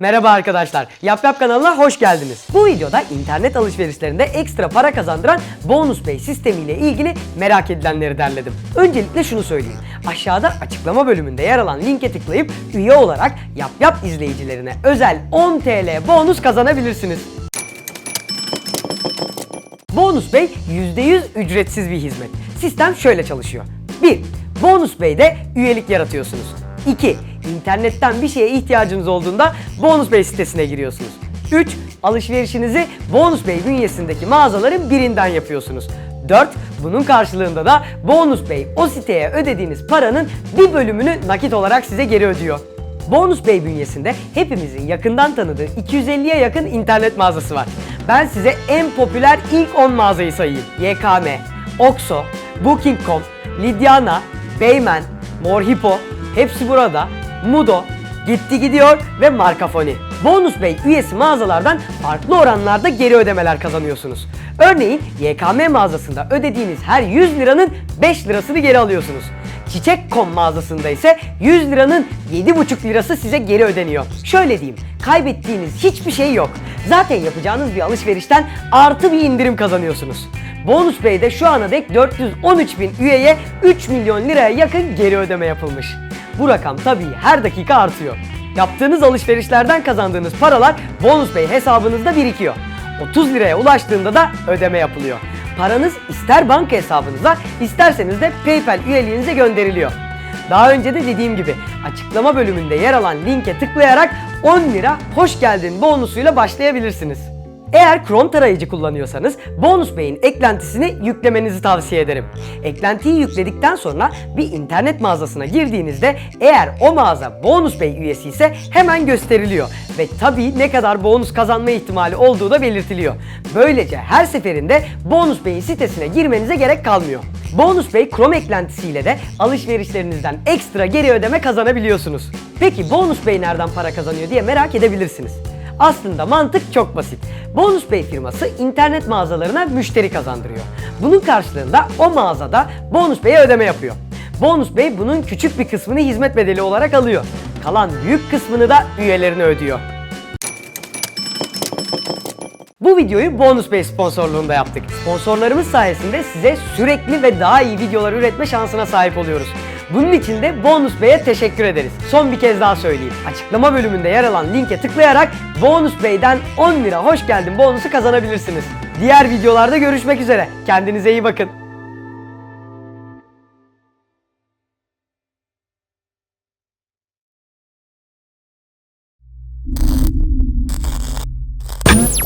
Merhaba arkadaşlar, Yap Yap kanalına hoş geldiniz. Bu videoda internet alışverişlerinde ekstra para kazandıran Bonus Pay sistemiyle ilgili merak edilenleri derledim. Öncelikle şunu söyleyeyim. Aşağıda açıklama bölümünde yer alan linke tıklayıp üye olarak Yap Yap izleyicilerine özel 10 TL bonus kazanabilirsiniz. Bonus Pay %100 ücretsiz bir hizmet. Sistem şöyle çalışıyor. 1. Bonus Pay'de üyelik yaratıyorsunuz. 2. İnternetten bir şeye ihtiyacınız olduğunda Bonus Pay sitesine giriyorsunuz. 3. Alışverişinizi Bonus Pay bünyesindeki mağazaların birinden yapıyorsunuz. 4. Bunun karşılığında da Bonus Pay o siteye ödediğiniz paranın bir bölümünü nakit olarak size geri ödüyor. Bonus Pay bünyesinde hepimizin yakından tanıdığı 250'ye yakın internet mağazası var. Ben size en popüler ilk 10 mağazayı sayayım. YKM, Oxo, Booking.com, Lidyana, Beymen, Morhipo, hepsi burada, Mudo, Gitti Gidiyor ve Markafoni. Bonus Pay üyesi mağazalardan farklı oranlarda geri ödemeler kazanıyorsunuz. Örneğin YKM mağazasında ödediğiniz her 100 liranın 5 lirasını geri alıyorsunuz. Çiçek.com mağazasında ise 100 liranın 7,5 lirası size geri ödeniyor. Şöyle diyeyim, kaybettiğiniz hiçbir şey yok. Zaten yapacağınız bir alışverişten artı bir indirim kazanıyorsunuz. Bonus Pay'de şu ana dek 413 bin üyeye 3 milyon liraya yakın geri ödeme yapılmış. Bu rakam tabii her dakika artıyor. Yaptığınız alışverişlerden kazandığınız paralar Bonus Pay hesabınızda birikiyor. 30 liraya ulaştığında da ödeme yapılıyor. Paranız ister banka hesabınıza isterseniz de PayPal üyeliğinize gönderiliyor. Daha önce de dediğim gibi açıklama bölümünde yer alan linke tıklayarak 10 lira hoş geldin bonusuyla başlayabilirsiniz. Eğer Chrome tarayıcı kullanıyorsanız Bonus Pay'in eklentisini yüklemenizi tavsiye ederim. Eklentiyi yükledikten sonra bir internet mağazasına girdiğinizde eğer o mağaza Bonus Pay üyesi ise hemen gösteriliyor ve tabii ne kadar bonus kazanma ihtimali olduğu da belirtiliyor. Böylece her seferinde Bonus Pay'in sitesine girmenize gerek kalmıyor. Bonus Pay Chrome eklentisiyle de alışverişlerinizden ekstra geri ödeme kazanabiliyorsunuz. Peki Bonus Pay nereden para kazanıyor diye merak edebilirsiniz. Aslında mantık çok basit. Bonus Pay firması internet mağazalarına müşteri kazandırıyor. Bunun karşılığında o mağazada Bonus Pay'e ödeme yapıyor. Bonus Pay bunun küçük bir kısmını hizmet bedeli olarak alıyor. Kalan büyük kısmını da üyelerine ödüyor. Bu videoyu Bonus Pay sponsorluğunda yaptık. Sponsorlarımız sayesinde size sürekli ve daha iyi videolar üretme şansına sahip oluyoruz. Bunun için de Bonus Pay'e teşekkür ederiz. Son bir kez daha söyleyeyim. Açıklama bölümünde yer alan linke tıklayarak Bonus Pay'den 10 lira hoş geldin bonusu kazanabilirsiniz. Diğer videolarda görüşmek üzere. Kendinize iyi bakın.